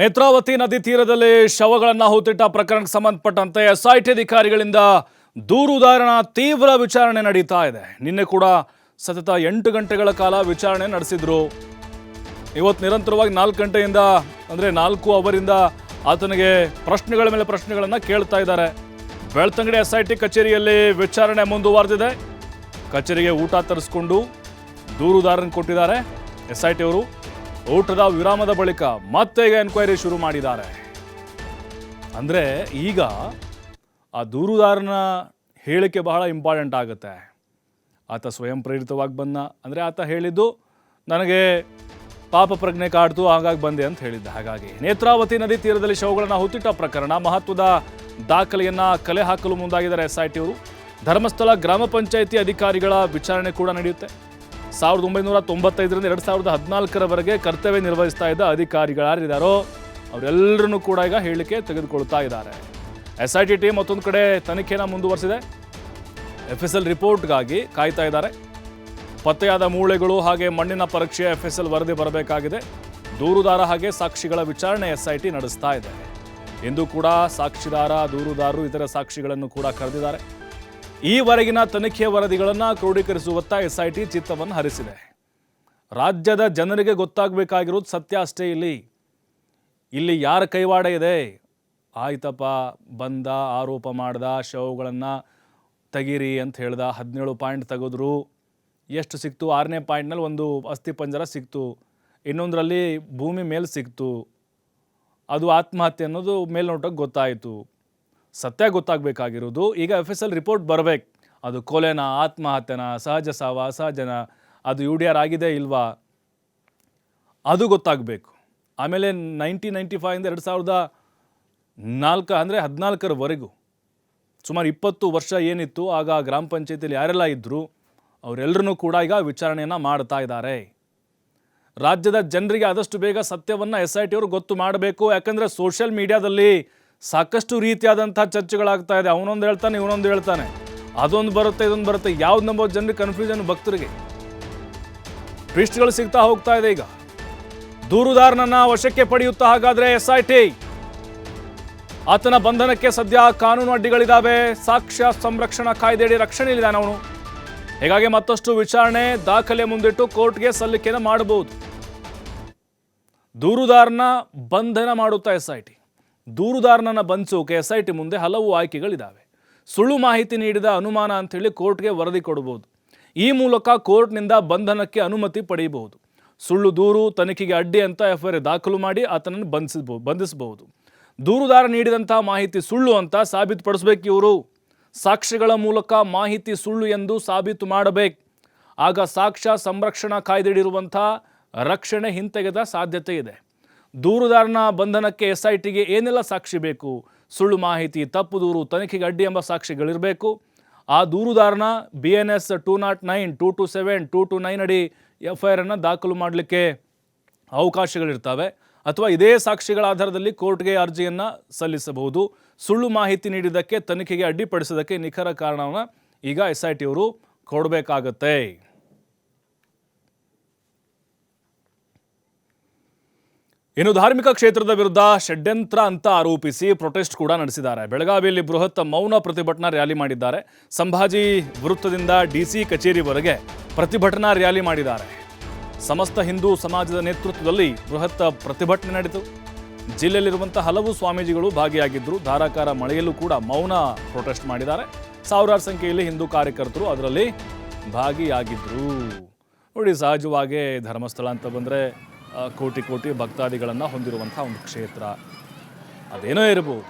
ನೇತ್ರಾವತಿ ನದಿ ತೀರದಲ್ಲಿ ಶವಗಳನ್ನು ಹೂತಿಟ್ಟ ಪ್ರಕರಣಕ್ಕೆ ಸಂಬಂಧಪಟ್ಟಂತೆ ಎಸ್ಐಟಿ ಅಧಿಕಾರಿಗಳಿಂದ ದೂರುದಾರನ ತೀವ್ರ ವಿಚಾರಣೆ ನಡೀತಾ ಇದೆ. ನಿನ್ನೆ ಕೂಡ ಸತತ ಎಂಟು ಗಂಟೆಗಳ ಕಾಲ ವಿಚಾರಣೆ ನಡೆಸಿದ್ರು. ಇವತ್ತು ನಿರಂತರವಾಗಿ ನಾಲ್ಕು ಗಂಟೆಯಿಂದ, ಅಂದರೆ ನಾಲ್ಕು ಅವರಿಂದ ಆತನಿಗೆ ಪ್ರಶ್ನೆಗಳ ಮೇಲೆ ಪ್ರಶ್ನೆಗಳನ್ನು ಕೇಳ್ತಾ ಇದ್ದಾರೆ. ಬೆಳ್ತಂಗಡಿ ಎಸ್ ಐ ಟಿ ಕಚೇರಿಯಲ್ಲಿ ವಿಚಾರಣೆ ಮುಂದುವರೆದಿದೆ. ಕಚೇರಿಗೆ ಊಟ ತರಿಸ್ಕೊಂಡು ದೂರುದಾರನ ಕೊಟ್ಟಿದ್ದಾರೆ ಎಸ್ ಅವರು ಊಟದ ವಿರಾಮದ ಬಳಿಕ ಮತ್ತೆ ಈಗ ಎನ್ಕ್ವೈರಿ ಶುರು ಮಾಡಿದ್ದಾರೆ. ಅಂದರೆ ಈಗ ಆ ದೂರುದಾರನ ಹೇಳಿಕೆ ಬಹಳ ಇಂಪಾರ್ಟೆಂಟ್ ಆಗುತ್ತೆ. ಆತ ಸ್ವಯಂ ಪ್ರೇರಿತವಾಗಿ ಬಂದ, ಅಂದರೆ ಆತ ಹೇಳಿದ್ದು, ನನಗೆ ಪಾಪ ಪ್ರಜ್ಞೆ ಕಾಡ್ತು, ಹಾಗಾಗಿ ಬಂದೆ ಅಂತ ಹೇಳಿದ್ದ. ಹಾಗಾಗಿ ನೇತ್ರಾವತಿ ನದಿ ತೀರದಲ್ಲಿ ಶವಗಳನ್ನು ಹುತ್ತಿಟ್ಟ ಪ್ರಕರಣ ಮಹತ್ವದ ದಾಖಲೆಯನ್ನು ಕಲೆ ಹಾಕಲು ಮುಂದಾಗಿದ್ದಾರೆ ಎಸ್ ಐ ಟಿ ಅವರು ಧರ್ಮಸ್ಥಳ ಗ್ರಾಮ ಪಂಚಾಯಿತಿ ಅಧಿಕಾರಿಗಳ ವಿಚಾರಣೆ ಕೂಡ ನಡೆಯುತ್ತೆ. ಸಾವಿರದ ಒಂಬೈನೂರ ತೊಂಬತ್ತೈದರಿಂದ ಎರಡು ಸಾವಿರದ ಹದಿನಾಲ್ಕರವರೆಗೆ ಕರ್ತವ್ಯ ನಿರ್ವಹಿಸ್ತಾ ಇದ್ದ ಅಧಿಕಾರಿಗಳು ಯಾರಿದ್ದಾರೋ ಅವರೆಲ್ಲರನ್ನೂ ಕೂಡ ಈಗ ಹೇಳಿಕೆ ತೆಗೆದುಕೊಳ್ತಾ ಇದ್ದಾರೆ. ಎಸ್ ಐ ಟಿ ಟೀಮ್ ಮತ್ತೊಂದು ಕಡೆ ತನಿಖೆನ ಮುಂದುವರೆಸಿದೆ. ಎಫ್ ಎಸ್ ಎಲ್ ರಿಪೋರ್ಟ್ಗಾಗಿ ಕಾಯ್ತಾ ಇದ್ದಾರೆ. ಪತ್ತೆಯಾದ ಮೂಳೆಗಳು ಹಾಗೆ ಮಣ್ಣಿನ ಪರೀಕ್ಷೆ ಎಫ್ ಎಸ್ ಎಲ್ ವರದಿ ಬರಬೇಕಾಗಿದೆ. ದೂರುದಾರ ಹಾಗೆ ಸಾಕ್ಷಿಗಳ ವಿಚಾರಣೆ ಎಸ್ ಐ ಟಿ ನಡೆಸ್ತಾ ಇದೆ. ಇಂದು ಕೂಡ ಸಾಕ್ಷಿದಾರ, ದೂರುದಾರರು, ಇತರ ಸಾಕ್ಷಿಗಳನ್ನು ಕೂಡ ಕರೆದಿದ್ದಾರೆ. ಈವರೆಗಿನ ತನಿಖೆಯ ವರದಿಗಳನ್ನು ಕ್ರೋಢೀಕರಿಸುವತ್ತ ಎಸ್ಐಟಿ ಚಿತ್ತವನ್ನು ಹರಿಸಿದೆ. ರಾಜ್ಯದ ಜನರಿಗೆ ಗೊತ್ತಾಗಬೇಕಾಗಿರೋದು ಸತ್ಯ ಅಷ್ಟೇ ಇಲ್ಲಿ. ಇಲ್ಲಿ ಯಾರ ಕೈವಾಡ ಇದೆ? ಆಯ್ತಪ್ಪ, ಬಂದ, ಆರೋಪ ಮಾಡ್ದ, ಶವಗಳನ್ನು ತೆಗೀರಿ ಅಂತ ಹೇಳ್ದ ಹದಿನೇಳು ಪಾಯಿಂಟ್ ತೆಗೆದ್ರು. ಎಷ್ಟು ಸಿಕ್ತು? ಆರನೇ ಪಾಯಿಂಟ್ನಲ್ಲಿ ಒಂದು ಅಸ್ಥಿ ಪಂಜರ ಸಿಕ್ತು. ಇನ್ನೊಂದರಲ್ಲಿ ಭೂಮಿ ಮೇಲೆ ಸಿಕ್ತು. ಅದು ಆತ್ಮಹತ್ಯೆ ಅನ್ನೋದು ಮೇಲ್ನೋಟಕ್ಕೆ ಗೊತ್ತಾಯಿತು. ಸತ್ಯ ಗೊತ್ತಾಗಬೇಕಾಗಿರೋದು ಈಗ ಎಫ್ ಎಸ್ ಎಲ್ ರಿಪೋರ್ಟ್ ಬರಬೇಕು. ಅದು ಕೊಲೆನ, ಆತ್ಮಹತ್ಯೆನ, ಸಹಜ ಸಾವ, ಅಸಹಜನ, ಅದು ಯು ಡಿ ಆರ್ ಆಗಿದೆ ಇಲ್ವಾ? ಅದು ಗೊತ್ತಾಗಬೇಕು. ಆಮೇಲೆ ನೈನ್ಟೀನ್ ನೈಂಟಿ ಫೈವಿಂದ ಎರಡು ಸಾವಿರದ ನಾಲ್ಕು ಅಂದರೆ ಹದಿನಾಲ್ಕರವರೆಗೂ, ಸುಮಾರು ಇಪ್ಪತ್ತು ವರ್ಷ ಏನಿತ್ತು, ಆಗ ಗ್ರಾಮ ಪಂಚಾಯತಿಯಲ್ಲಿ ಯಾರೆಲ್ಲ ಇದ್ದರು ಅವರೆಲ್ಲರೂ ಕೂಡ ಈಗ ವಿಚಾರಣೆಯನ್ನು ಮಾಡ್ತಾ ಇದ್ದಾರೆ. ರಾಜ್ಯದ ಜನರಿಗೆ ಆದಷ್ಟು ಬೇಗ ಸತ್ಯವನ್ನು ಎಸ್ ಐ ಟಿ ಅವರು ಗೊತ್ತು ಮಾಡಬೇಕು. ಯಾಕಂದರೆ ಸೋಷಿಯಲ್ ಮೀಡಿಯಾದಲ್ಲಿ ಸಾಕಷ್ಟು ರೀತಿಯಾದಂಥ ಚರ್ಚೆಗಳಾಗ್ತಾ ಇದೆ. ಅವನೊಂದು ಹೇಳ್ತಾನೆ, ಇವನೊಂದು ಹೇಳ್ತಾನೆ. ಅದೊಂದು ಬರುತ್ತೆ, ಇದೊಂದು ಬರುತ್ತೆ. ಯಾವ್ದು ನಂಬೋ ಜನರಿಗೆ ಕನ್ಫ್ಯೂಷನ್ ಭಕ್ತರಿಗೆ. ಟ್ವಿಸ್ಟ್ಗಳು ಸಿಗ್ತಾ ಹೋಗ್ತಾ ಇದೆ ಈಗ. ದೂರುದಾರನನ್ನ ವಶಕ್ಕೆ ಪಡೆಯುತ್ತಾ ಹಾಗಾದ್ರೆ ಎಸ್ ಐ ಟಿ. ಆತನ ಬಂಧನಕ್ಕೆ ಸದ್ಯ ಕಾನೂನು ಅಡ್ಡಿಗಳಿದ್ದಾವೆ ಸಾಕ್ಷ್ಯ ಸಂರಕ್ಷಣಾ ಕಾಯ್ದೆಯಡಿ ರಕ್ಷಣೆಯಲ್ಲಿದ್ದಾನೆ ಅವನು. ಹೀಗಾಗಿ ಮತ್ತಷ್ಟು ವಿಚಾರಣೆ ದಾಖಲೆ ಮುಂದಿಟ್ಟು ಕೋರ್ಟ್ಗೆ ಸಲ್ಲಿಕೆಯನ್ನು ಮಾಡಬಹುದು. ದೂರುದಾರನ ಬಂಧನ ಮಾಡುತ್ತಾ ಎಸ್ ಐ ಟಿ. ದೂರುದಾರನನ್ನ ಬಂಧಿಸೋಕೆ ಎಸ್ ಐ ಟಿ ಮುಂದೆ ಹಲವು ಆಯ್ಕೆಗಳಿದ್ದಾವೆ ಸುಳ್ಳು ಮಾಹಿತಿ ನೀಡಿದ ಅನುಮಾನ ಅಂಥೇಳಿ ಕೋರ್ಟ್ಗೆ ವರದಿ ಕೊಡಬಹುದು ಈ ಮೂಲಕ ಕೋರ್ಟ್ನಿಂದ ಬಂಧನಕ್ಕೆ ಅನುಮತಿ ಪಡೆಯಬಹುದು. ಸುಳ್ಳು ದೂರು, ತನಿಖೆಗೆ ಅಡ್ಡಿ ಅಂತ ಎಫ್ ಐ ಆರ್ ದಾಖಲು ಮಾಡಿ ಆತನನ್ನು ಬಂಧಿಸಬಹುದು ಬಂಧಿಸಬಹುದು. ದೂರುದಾರ ನೀಡಿದಂತಹ ಮಾಹಿತಿ ಸುಳ್ಳು ಅಂತ ಸಾಬೀತುಪಡಿಸಬೇಕು ಇವರು. ಸಾಕ್ಷ್ಯಗಳ ಮೂಲಕ ಮಾಹಿತಿ ಸುಳ್ಳು ಎಂದು ಸಾಬೀತು ಮಾಡಬೇಕು. ಆಗ ಸಾಕ್ಷ್ಯ ಸಂರಕ್ಷಣಾ ಕಾಯ್ದೆಡಿರುವಂಥ ರಕ್ಷಣೆ ಹಿಂತೆಗೆದ ಸಾಧ್ಯತೆ ಇದೆ. ದೂರುದಾರನ ಬಂಧನಕ್ಕೆ ಎಸ್ ಐ ಟಿಗೆ ಏನೆಲ್ಲ ಸಾಕ್ಷಿ ಬೇಕು? ಸುಳ್ಳು ಮಾಹಿತಿ, ತಪ್ಪು ದೂರು, ತನಿಖೆಗೆ ಅಡ್ಡಿ ಎಂಬ ಸಾಕ್ಷಿಗಳಿರಬೇಕು. ಆ ದೂರುದಾರನ B N S two not nine two two seven two two nine ಅಡಿ ಎಫ್ ಐ ಆರನ್ನು ದಾಖಲು ಮಾಡಲಿಕ್ಕೆ ಅವಕಾಶಗಳಿರ್ತವೆ. ಅಥವಾ ಇದೇ ಸಾಕ್ಷಿಗಳ ಆಧಾರದಲ್ಲಿ ಕೋರ್ಟ್ಗೆ ಅರ್ಜಿಯನ್ನು ಸಲ್ಲಿಸಬಹುದು. ಸುಳ್ಳು ಮಾಹಿತಿ ನೀಡಿದ್ದಕ್ಕೆ, ತನಿಖೆಗೆ ಅಡ್ಡಿಪಡಿಸೋದಕ್ಕೆ ನಿಖರ ಕಾರಣವನ್ನು ಈಗ ಎಸ್ ಐ ಟಿ ಅವರು ಕೊಡಬೇಕಾಗತ್ತೆ. ಇನ್ನು ಧಾರ್ಮಿಕ ಕ್ಷೇತ್ರದ ವಿರುದ್ಧ ಷಡ್ಯಂತ್ರ ಅಂತ ಆರೋಪಿಸಿ ಪ್ರೊಟೆಸ್ಟ್ ಕೂಡ ನಡೆಸಿದ್ದಾರೆ. ಬೆಳಗಾವಿಯಲ್ಲಿ ಬೃಹತ್ ಮೌನ ಪ್ರತಿಭಟನಾ ರ್ಯಾಲಿ ಮಾಡಿದ್ದಾರೆ. ಸಂಭಾಜಿ ವೃತ್ತದಿಂದ ಡಿಸಿ ಕಚೇರಿವರೆಗೆ ಪ್ರತಿಭಟನಾ ರ್ಯಾಲಿ ಮಾಡಿದ್ದಾರೆ. ಸಮಸ್ತ ಹಿಂದೂ ಸಮಾಜದ ನೇತೃತ್ವದಲ್ಲಿ ಬೃಹತ್ ಪ್ರತಿಭಟನೆ ನಡೆಯಿತು ಜಿಲ್ಲೆಯಲ್ಲಿರುವಂಥ ಹಲವು ಸ್ವಾಮೀಜಿಗಳು ಭಾಗಿಯಾಗಿದ್ದರು ಧಾರಾಕಾರ ಮಳೆಯಲ್ಲೂ ಕೂಡ ಮೌನ ಪ್ರೊಟೆಸ್ಟ್ ಮಾಡಿದ್ದಾರೆ. ಸಾವಿರಾರು ಸಂಖ್ಯೆಯಲ್ಲಿ ಹಿಂದೂ ಕಾರ್ಯಕರ್ತರು ಅದರಲ್ಲಿ ಭಾಗಿಯಾಗಿದ್ದರು ನೋಡಿ ಸಹಜವಾಗೇ ಧರ್ಮಸ್ಥಳ ಅಂತ ಬಂದರೆ ಕೋಟಿ ಕೋಟಿ ಭಕ್ತಾದಿಗಳನ್ನು ಹೊಂದಿರುವಂಥ ಒಂದು ಕ್ಷೇತ್ರ. ಅದೇನೋ ಇರ್ಬೋದು.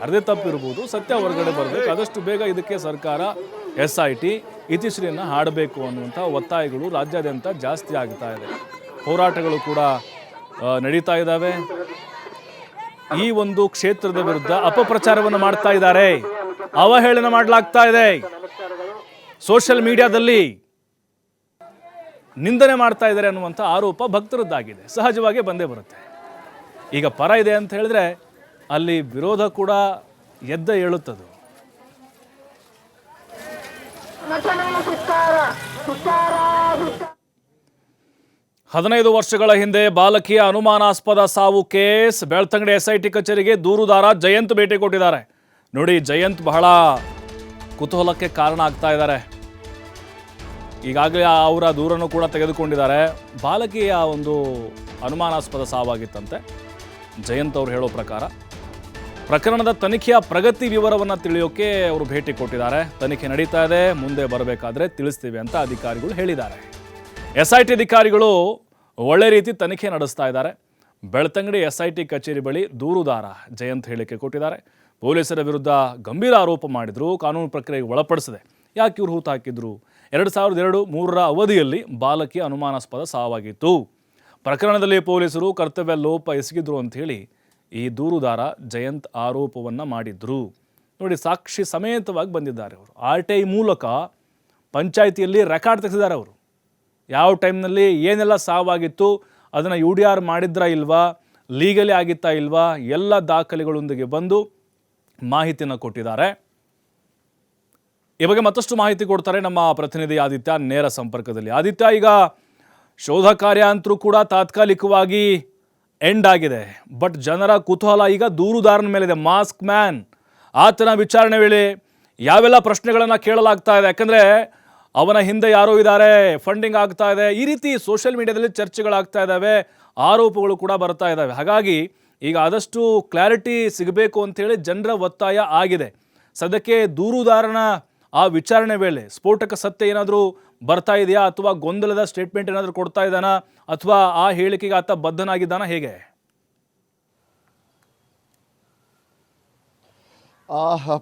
ಯಾರದೇ ತಪ್ಪಿರ್ಬೋದು, ಸತ್ಯ ಹೊರಗಡೆ ಬರಬೇಕು. ಆದಷ್ಟು ಬೇಗ ಇದಕ್ಕೆ ಸರ್ಕಾರ ಎಸ್ ಐ ಟಿ, ಇತಿಶ್ರೀಯನ್ನು ಹಾಡಬೇಕು ಅನ್ನುವಂಥ ಒತ್ತಾಯಗಳು ರಾಜ್ಯಾದ್ಯಂತ ಜಾಸ್ತಿ ಆಗ್ತಾ ಇದೆ. ಹೋರಾಟಗಳು ಕೂಡ ನಡೀತಾ ಇದ್ದಾವೆ. ಈ ಒಂದು ಕ್ಷೇತ್ರದ ವಿರುದ್ಧ ಅಪಪ್ರಚಾರವನ್ನು ಮಾಡ್ತಾ ಇದ್ದಾರೆ. ಅವಹೇಳನ ಮಾಡಲಾಗ್ತಾ ಇದೆ. ಸೋಷಿಯಲ್ ಮೀಡಿಯಾದಲ್ಲಿ ನಿಂದನೆ ಮಾಡ್ತಾ ಇದ್ದಾರೆ ಅನ್ನುವಂಥ ಆರೋಪ ಭಕ್ತರದ್ದಾಗಿದೆ. ಸಹಜವಾಗಿ ಬಂದೇ ಬರುತ್ತೆ. ಈಗ ಪರ ಇದೆ ಅಂತ ಹೇಳಿದ್ರೆ ಅಲ್ಲಿ ವಿರೋಧ ಕೂಡ ಎದ್ದ ಹೇಳುತ್ತದು ಹದಿನೈದು ವರ್ಷಗಳ ಹಿಂದೆ ಬಾಲಕಿಯ ಅನುಮಾನಾಸ್ಪದ ಸಾವು ಕೇಸ್. ಬೆಳ್ತಂಗಡಿ ಎಸ್ಐಟಿ ಕಚೇರಿಗೆ ದೂರುದಾರ ಜಯಂತ್ ಭೇಟಿ ಕೊಟ್ಟಿದ್ದಾರೆ. ನೋಡಿ, ಜಯಂತ್ ಬಹಳ ಕುತೂಹಲಕ್ಕೆ ಕಾರಣ ಆಗ್ತಾ ಇದ್ದಾರೆ. ಈಗಾಗಲೇ ಅವರ ದೂರನ್ನು ಕೂಡ ತೆಗೆದುಕೊಂಡಿದ್ದಾರೆ. ಬಾಲಕಿಯ ಒಂದು ಅನುಮಾನಾಸ್ಪದ ಸಾವಾಗಿತ್ತಂತೆ. ಜಯಂತ್ ಅವರು ಹೇಳೋ ಪ್ರಕಾರ. ಪ್ರಕರಣದ ತನಿಖೆಯ ಪ್ರಗತಿ ವಿವರವನ್ನು ತಿಳಿಯೋಕೆ ಅವರು ಭೇಟಿ ಕೊಟ್ಟಿದ್ದಾರೆ. ತನಿಖೆ ನಡೀತಾ ಇದೆ, ಮುಂದೆ ಬರಬೇಕಾದ್ರೆ ತಿಳಿಸ್ತೀವಿ ಅಂತ ಅಧಿಕಾರಿಗಳು ಹೇಳಿದ್ದಾರೆ. ಎಸ್ ಐ ಟಿ ಅಧಿಕಾರಿಗಳು ಒಳ್ಳೆ ರೀತಿ ತನಿಖೆ ನಡೆಸ್ತಾ ಇದ್ದಾರೆ. ಬೆಳ್ತಂಗಡಿ ಎಸ್ ಐ ಟಿ ಕಚೇರಿ ಬಳಿ ದೂರುದಾರ ಜಯಂತ್ ಹೇಳಿಕೆ ಕೊಟ್ಟಿದ್ದಾರೆ. ಪೊಲೀಸರ ವಿರುದ್ಧ ಗಂಭೀರ ಆರೋಪ ಮಾಡಿದ್ರು, ಕಾನೂನು ಪ್ರಕ್ರಿಯೆಗೆ ಒಳಪಡಿಸದೆ. ಯಾಕೆ ಇವರು ಹೂತು ಹಾಕಿದ್ರು? ಎರಡು ಸಾವಿರದ ಎರಡು ಮೂರರ ಅವಧಿಯಲ್ಲಿ ಬಾಲಕಿ ಅನುಮಾನಾಸ್ಪದ ಸಾವಾಗಿತ್ತು. ಪ್ರಕರಣದಲ್ಲಿ ಪೊಲೀಸರು ಕರ್ತವ್ಯ ಲೋಪ ಎಸಗಿದ್ರು ಅಂಥೇಳಿ ಈ ದೂರುದಾರ ಜಯಂತ್ ಆರೋಪವನ್ನು ಮಾಡಿದ್ರು. ನೋಡಿ, ಸಾಕ್ಷಿ ಸಮೇತವಾಗಿ ಬಂದಿದ್ದಾರೆ ಅವರು. ಆರ್ ಟಿ ಐ ಮೂಲಕ ಪಂಚಾಯಿತಿಯಲ್ಲಿ ರೆಕಾರ್ಡ್ ತೆಗೆಸಿದ್ದಾರೆ ಅವರು. ಯಾವ ಟೈಮ್ನಲ್ಲಿ ಏನೆಲ್ಲ ಸಾವಾಗಿತ್ತು, ಅದನ್ನು ಯು ಡಿ ಆರ್ ಮಾಡಿದ್ರಾ ಇಲ್ವಾ, ಲೀಗಲಿ ಆಗಿತ್ತಾ ಇಲ್ವಾ, ಎಲ್ಲ ದಾಖಲೆಗಳೊಂದಿಗೆ ಬಂದು ಮಾಹಿತಿಯನ್ನು ಕೊಟ್ಟಿದ್ದಾರೆ. ಈ ಬಗ್ಗೆ ಮತ್ತಷ್ಟು ಮಾಹಿತಿ ಕೊಡ್ತಾರೆ ನಮ್ಮ ಪ್ರತಿನಿಧಿ ಆದಿತ್ಯ ನೇರ ಸಂಪರ್ಕದಲ್ಲಿ. ಆದಿತ್ಯ, ಈಗ ಶೋಧ ಕಾರ್ಯ ಅಂತರೂ ಕೂಡ ತಾತ್ಕಾಲಿಕವಾಗಿ ಎಂಡ್ ಆಗಿದೆ. ಬಟ್ ಜನರ ಕುತೂಹಲ ಈಗ ದೂರುದಾರನ ಮೇಲಿದೆ. ಮಾಸ್ಕ್ ಮ್ಯಾನ್ ಆತನ ವಿಚಾರಣೆ ವೇಳೆ ಯಾವೆಲ್ಲ ಪ್ರಶ್ನೆಗಳನ್ನು ಕೇಳಲಾಗ್ತಾ ಇದೆ? ಯಾಕಂದರೆ ಅವನ ಹಿಂದೆ ಯಾರೋ ಇದ್ದಾರೆ ಫಂಡಿಂಗ್ ಆಗ್ತಾ ಇದೆ. ಈ ರೀತಿ ಸೋಷಿಯಲ್ ಮೀಡಿಯಾದಲ್ಲಿ ಚರ್ಚೆಗಳಾಗ್ತಾ ಇದ್ದಾವೆ ಆರೋಪಗಳು ಕೂಡ ಬರ್ತಾ ಇದ್ದಾವೆ ಹಾಗಾಗಿ ಈಗ ಆದಷ್ಟು ಕ್ಲಾರಿಟಿ ಸಿಗಬೇಕು ಅಂತೇಳಿ ಜನರ ಒತ್ತಾಯ ಆಗಿದೆ. ಸದ್ಯಕ್ಕೆ ದೂರುದಾರನ ಆ ವಿಚಾರಣೆ ವೇಳೆ ಸ್ಫೋಟಕ ಸತ್ಯ ಏನಾದರೂ ಬರ್ತಾ ಇದೆಯಾ ಅಥವಾ ಗೊಂದಲದ ಸ್ಟೇಟ್ಮೆಂಟ್ ಏನಾದರೂ ಕೊಡ್ತಾ ಇದ್ದಾನಾ ಅಥವಾ ಆ ಹೇಳಿಕೆಗೆ ಆತ ಬದ್ಧನಾಗಿದ್ದಾನಾ ಹೇಗೆ?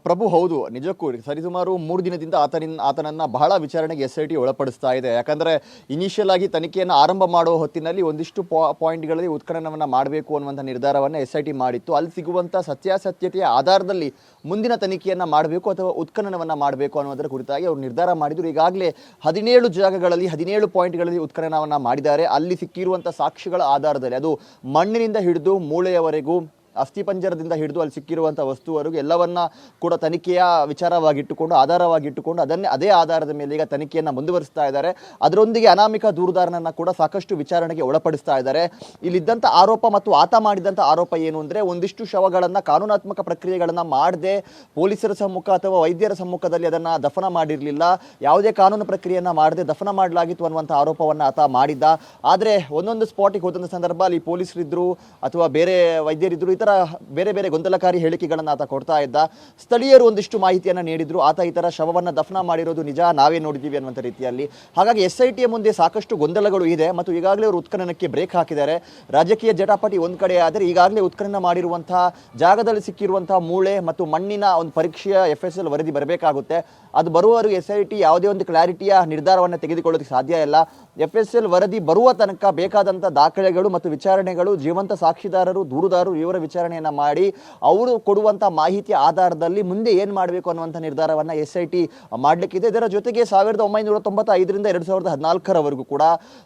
ಪ್ರಭು ಹೌದು. ನಿಜಕ್ಕೂ ಸರಿಸುಮಾರು ಮೂರು ದಿನದಿಂದ ಆತನಿನ್, ಆತನನ್ನು ಬಹಳ ವಿಚಾರಣೆಗೆ ಎಸ್ ಐ ಟಿ ಒಳಪಡಿಸ್ತಾ ಇದೆ. ಯಾಕಂದರೆ ಇನಿಷಿಯಲ್ ಆಗಿ ತನಿಖೆಯನ್ನು ಆರಂಭ ಮಾಡುವ ಹೊತ್ತಿನಲ್ಲಿ ಒಂದಿಷ್ಟು ಪಾಯಿಂಟ್ಗಳಲ್ಲಿ ಉತ್ಖನನವನ್ನು ಮಾಡಬೇಕು ಅನ್ನುವಂಥ ನಿರ್ಧಾರವನ್ನು ಎಸ್ ಐ ಟಿ ಮಾಡಿತ್ತು. ಅಲ್ಲಿ ಸಿಗುವಂಥ ಸತ್ಯಾಸತ್ಯತೆಯ ಆಧಾರದಲ್ಲಿ ಮುಂದಿನ ತನಿಖೆಯನ್ನು ಮಾಡಬೇಕು ಅಥವಾ ಉತ್ಖನನವನ್ನು ಮಾಡಬೇಕು ಅನ್ನೋದರ ಕುರಿತಾಗಿ ಅವರು ನಿರ್ಧಾರ ಮಾಡಿದರು. ಈಗಾಗಲೇ ಹದಿನೇಳು ಜಾಗಗಳಲ್ಲಿ, ಹದಿನೇಳು ಪಾಯಿಂಟ್ಗಳಲ್ಲಿ ಉತ್ಖನನವನ್ನು ಮಾಡಿದ್ದಾರೆ. ಅಲ್ಲಿ ಸಿಕ್ಕಿರುವಂಥ ಸಾಕ್ಷಿಗಳ ಆಧಾರದಲ್ಲಿ, ಅದು ಮಣ್ಣಿನಿಂದ ಹಿಡಿದು ಮೂಳೆಯವರೆಗೂ ಅಸ್ಥಿಪಂಜರದಿಂದ ಹಿಡಿದು ಅಲ್ಲಿ ಸಿಕ್ಕಿರುವಂಥ ವಸ್ತುವರೆಗೂ ಎಲ್ಲವನ್ನ ಕೂಡ ತನಿಖೆಯ ವಿಚಾರವಾಗಿಟ್ಟುಕೊಂಡು, ಆಧಾರವಾಗಿಟ್ಟುಕೊಂಡು, ಅದನ್ನೇ ಅದೇ ಆಧಾರದ ಮೇಲೆ ಈಗ ತನಿಖೆಯನ್ನು ಮುಂದುವರಿಸ್ತಾ ಇದ್ದಾರೆ. ಅದರೊಂದಿಗೆ ಅನಾಮಿಕ ದೂರುದಾರನನ್ನು ಕೂಡ ಸಾಕಷ್ಟು ವಿಚಾರಣೆಗೆ ಒಳಪಡಿಸ್ತಾ ಇದ್ದಾರೆ. ಇಲ್ಲಿದ್ದಂಥ ಆರೋಪ ಮತ್ತು ಆತ ಮಾಡಿದಂಥ ಆರೋಪ ಏನು ಅಂದರೆ, ಒಂದಿಷ್ಟು ಶವಗಳನ್ನು ಕಾನೂನಾತ್ಮಕ ಪ್ರಕ್ರಿಯೆಗಳನ್ನು ಮಾಡದೆ ಪೊಲೀಸರ ಸಮ್ಮುಖ ಅಥವಾ ವೈದ್ಯರ ಸಮ್ಮುಖದಲ್ಲಿ ಅದನ್ನು ದಫನ ಮಾಡಿರಲಿಲ್ಲ. ಯಾವುದೇ ಕಾನೂನು ಪ್ರಕ್ರಿಯೆಯನ್ನು ಮಾಡದೆ ದಫನ ಮಾಡಲಾಗಿತ್ತು ಅನ್ನುವಂಥ ಆರೋಪವನ್ನು ಆತ ಮಾಡಿದ್ದ. ಆದರೆ ಒಂದೊಂದು ಸ್ಪಾಟಿಗೆ ಹೋದಂಥ ಸಂದರ್ಭ ಅಲ್ಲಿ ಪೊಲೀಸರಿದ್ದರು ಅಥವಾ ಬೇರೆ ವೈದ್ಯರಿದ್ದರು ಈ ಬೇರೆ ಬೇರೆ ಗೊಂದಲಕಾರಿ ಹೇಳಿಕೆಗಳನ್ನು ಆತ ಕೊಡ್ತಾ ಇದ್ದ. ಸ್ಥಳೀಯರು ಒಂದಿಷ್ಟು ಮಾಹಿತಿಯನ್ನು ನೀಡಿದ್ರು. ಆತ ಈ ಥರ ಶವವನ್ನು ದಫನ ಮಾಡಿರೋದು ನಿಜ, ನಾವೇ ನೋಡಿದ್ದೀವಿ ಅನ್ನುವಂಥ ರೀತಿಯಲ್ಲಿ. ಹಾಗಾಗಿ ಎಸ್ ಐ ಟಿಯ ಮುಂದೆ ಸಾಕಷ್ಟು ಗೊಂದಲಗಳು ಇದೆ ಮತ್ತು ಈಗಾಗಲೇ ಅವರು ಉತ್ಖನನಕ್ಕೆ ಬ್ರೇಕ್ ಹಾಕಿದ್ದಾರೆ. ರಾಜಕೀಯ ಜಟಾಪಟಿ ಒಂದು ಕಡೆ ಆದರೆ ಈಗಾಗಲೇ ಉತ್ಖನನ ಮಾಡಿರುವಂತಹ ಜಾಗದಲ್ಲಿ ಸಿಕ್ಕಿರುವಂತಹ ಮೂಳೆ ಮತ್ತು ಮಣ್ಣಿನ ಒಂದು ಪರೀಕ್ಷೆಯ ಎಫ್ ಎಸ್ ಎಲ್ ವರದಿ ಬರಬೇಕಾಗುತ್ತೆ. ಅದು ಬರುವವರು ಎಸ್ ಐ ಟಿ ಯಾವುದೇ ಒಂದು ಕ್ಲಾರಿಟಿಯ ನಿರ್ಧಾರವನ್ನು ತೆಗೆದುಕೊಳ್ಳೋದಕ್ಕೆ ಸಾಧ್ಯ ಇಲ್ಲ. ಎಫ್ ಎಸ್ ಎಲ್ ವರದಿ ಬರುವ ತನಕ ಬೇಕಾದಂಥ ದಾಖಲೆಗಳು ಮತ್ತು ವಿಚಾರಣೆಗಳು ಜೀವಂತ ಸಾಕ್ಷಿದಾರರು, ದೂರುದಾರರು ಇವರ ವಿಚಾರಣೆಯನ್ನು ಮಾಡಿ ಅವರು ಕೊಡುವಂಥ ಮಾಹಿತಿ ಆಧಾರದಲ್ಲಿ ಮುಂದೆ ಏನು ಮಾಡಬೇಕು ಅನ್ನುವಂಥ ನಿರ್ಧಾರವನ್ನು ಎಸ್ ಐ ಟಿ ಮಾಡಲಿಕ್ಕಿದೆ. ಇದರ ಜೊತೆಗೆ ಸಾವಿರದ ಒಂಬೈನೂರ ತೊಂಬತ್ತೈದರಿಂದ ಎರಡು ಸಾವಿರದ ಹದಿನಾಲ್ಕರವರೆಗೂ ಕೂಡ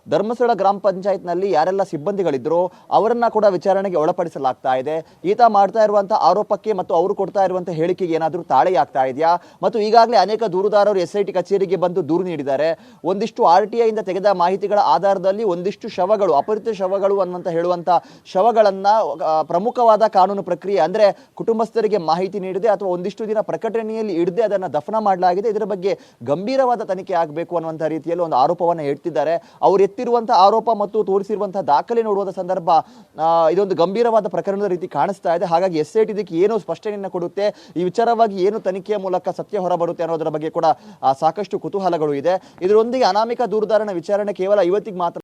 ಧರ್ಮಸ್ಥಳ ಗ್ರಾಮ ಪಂಚಾಯತ್ನಲ್ಲಿ ಯಾರೆಲ್ಲ ಸಿಬ್ಬಂದಿಗಳಿದ್ರೋ ಅವರನ್ನು ಕೂಡ ವಿಚಾರಣೆಗೆ ಒಳಪಡಿಸಲಾಗ್ತಾ ಇದೆ. ಈತ ಮಾಡ್ತಾ ಇರುವಂಥ ಆರೋಪಕ್ಕೆ ಮತ್ತು ಅವರು ಕೊಡ್ತಾ ಇರುವಂಥ ಹೇಳಿಕೆಗೆ ಏನಾದರೂ ತಾಳೆಯಾಗ್ತಾ ಇದೆಯಾ? ಮತ್ತು ಈಗಾಗಲೇ ಅನೇಕ ದೂರುದಾರರು ಎಸ್ ಐ ಟಿ ಕಚೇರಿಗೆ ಬಂದು ದೂರು ನೀಡಿದ್ದಾರೆ. ಒಂದಿಷ್ಟು ಆರ್ ಟಿ ಐಯಿಂದ ತೆಗೆದ ಮಾಹಿತಿಗಳ ಆಧಾರದಲ್ಲಿ ಒಂದಿಷ್ಟು ಶವಗಳು ಅಪರಿತ ಶವಗಳು ಅನ್ನುವಂತ ಹೇಳುವಂಥ ಶವಗಳನ್ನು ಆ, ಪ್ರಮುಖವಾದ ಕಾನೂನು ಪ್ರಕ್ರಿಯೆ ಅಂದ್ರೆ ಕುಟುಂಬಸ್ಥರಿಗೆ ಮಾಹಿತಿ ನೀಡದೆ ಅಥವಾ ಒಂದಿಷ್ಟು ದಿನ ಪ್ರಕಟಣೆಯಲ್ಲಿ ಇಡದೆ ಅದನ್ನ ದಫನ ಮಾಡಲಾಗಿದೆ, ಇದರ ಬಗ್ಗೆ ಗಂಭೀರವಾದ ತನಿಖೆ ಆಗಬೇಕು ಅನ್ನುವಂತಹ ರೀತಿಯಲ್ಲಿ ಒಂದು ಆರೋಪವನ್ನು ಹೇಳ್ತಿದ್ದಾರೆ. ಅವರು ಎತ್ತಿರುವಂತಹ ಆರೋಪ ಮತ್ತು ತೋರಿಸಿರುವಂತಹ ದಾಖಲೆ ನೋಡುವ ಸಂದರ್ಭ ಇದೊಂದು ಗಂಭೀರವಾದ ಪ್ರಕರಣದ ರೀತಿ ಕಾಣಿಸ್ತಾ ಇದೆ. ಹಾಗಾಗಿ ಎಸ್ ಐ ಇದಕ್ಕೆ ಏನು ಸ್ಪಷ್ಟನೆಯನ್ನು ಕೊಡುತ್ತೆ. ಈ ವಿಚಾರವಾಗಿ ಏನು ತನಿಖೆಯ ಮೂಲಕ ಸತ್ಯ ಹೊರಬರುತ್ತೆ ಅನ್ನೋದರ ಬಗ್ಗೆ ಕೂಡ ಸಾಕಷ್ಟು ಕುತೂಹಲಗಳು ಇದೆ. ಇದರೊಂದಿಗೆ ಅನಾಮಿಕ ದೂರದಾರಣ ವಿಚಾರಣೆ ಕೇವಲ ಇವತ್ತಿಗೆ ಮಾತ್ರ